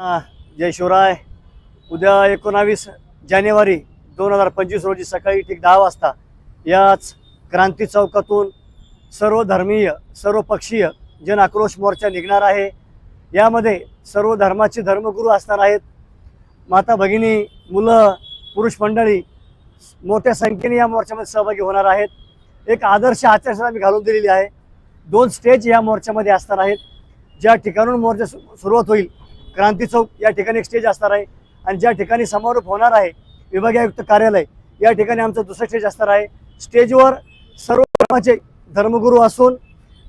हा, जय शिवराय. उद्या एकोणावीस जानेवारी दोन हजार पंचवीस रोजी सकाळी ठीक दहा वाजता याच क्रांती चौकातून सर्व धर्मीय सर्व पक्षीय जन आक्रोश मोर्चा निघणार आहे. यामध्ये सर्व धर्माचे धर्मगुरू असणार आहेत. माता भगिनी मुलं पुरुष मंडळी मोठ्या संख्येने या मोर्चामध्ये सहभागी होणार आहेत. एक आदर्श आचारसंहिता मी घालून दिलेली आहे. दोन स्टेज या मोर्चामध्ये असणार आहेत. ज्या ठिकाणून मोर्चा सु- सुरुवात होईल क्रांती चौक या ठिकाणी एक स्टेज असणार आहे. आणि ज्या ठिकाणी समारोप होणार आहे विभागीय आयुक्त कार्यालय या ठिकाणी आमचं दुसरं स्टेज असणार आहे. स्टेजवर सर्व धर्माचे धर्मगुरू असून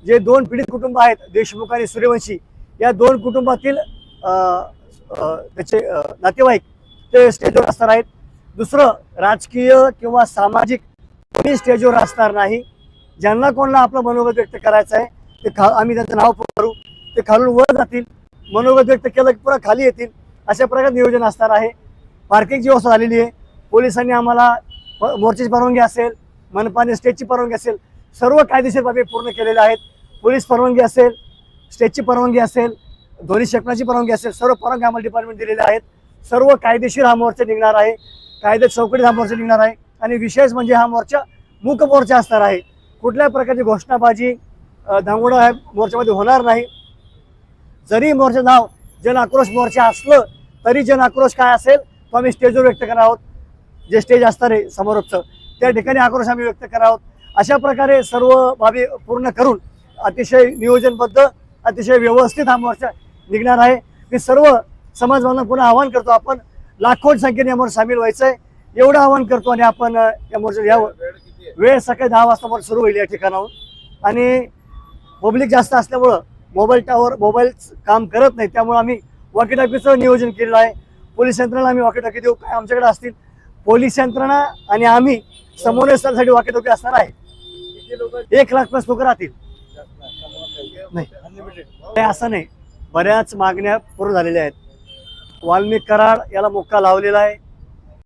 जे दोन पीडित कुटुंब आहेत देशमुख आणि सूर्यवंशी या दोन कुटुंबातील त्याचे नातेवाईक ते स्टेजवर असणार आहेत. दुसरं राजकीय किंवा सामाजिक कोणी स्टेजवर असणार नाही. ज्यांना कोणाला आपलं मनोगत व्यक्त करायचं आहे ते खा आम्ही त्यांचं नाव करू. ते खालून वर जातील. मनोगत व्यक्त केलं की पुरा खाली येतील. अशा प्रकारे नियोजन असणार आहे. पार्किंगची व्यवस्था झालेली आहे पोलिसांनी आम्हाला मोर्चेची परवानगी असेल मनपाने स्टेजची परवानगी असेल सर्व कायदेशीर बाबी पूर्ण केलेल्या आहेत. पोलीस परवानगी असेल स्टेजची परवानगी असेल ध्वनी शकण्याची परवानगी असेल सर्व परवानगी आम्हाला डिपार्टमेंट दिलेल्या आहेत. सर्व कायदेशीर हा मोर्चा निघणार आहे. कायदे चौकटीत हा मोर्चा निघणार आहे. आणि विशेष म्हणजे हा मोर्चा मूक मोर्चा असणार आहे. कुठल्याही प्रकारची घोषणाबाजी धांगोडा ह्या मोर्चामध्ये होणार नाही. जरी मोर्चा नाव जन आक्रोश मोर्चा असलं तरी जन आक्रोश काय असेल तो आम्ही स्टेजवर व्यक्त करणार आहोत. जे स्टेज असणार आहे समोरचं त्या ठिकाणी आक्रोश आम्ही व्यक्त करणार आहोत. अशा प्रकारे सर्व बाबी पूर्ण करून अतिशय नियोजनबद्ध अतिशय व्यवस्थित हा मोर्चा निघणार आहे. मी सर्व समाज बांधवांना पुन्हा आवाहन करतो आपण लाखो संख्येने यावर सामील व्हायचं आहे एवढं आवाहन करतो आणि आपण या मोर्चात यावं वेळ सकाळी दहा वाजता मोर्चा सुरू होईल या ठिकाणाहून. आणि पब्लिक जास्त असल्यामुळं मोबाईल टावर मोबाईल काम करत नाही. त्यामुळे आम्ही वॉकी टॉकीचं नियोजन केलेलं आहे. पोलीस यंत्रणा आम्ही वॉकी टॉकी देऊ. काय आमच्याकडे असतील पोलीस यंत्रणा आणि आम्ही समोरसाठी स्थळासाठी वॉकी टॉकी असणार आहे. एक लाख प्लस लोक राहतील. नाही असं नाही. बऱ्याच मागण्या पूर्ण झालेल्या आहेत. वाल्मिक कराड याला मोक्का लावलेला आहे.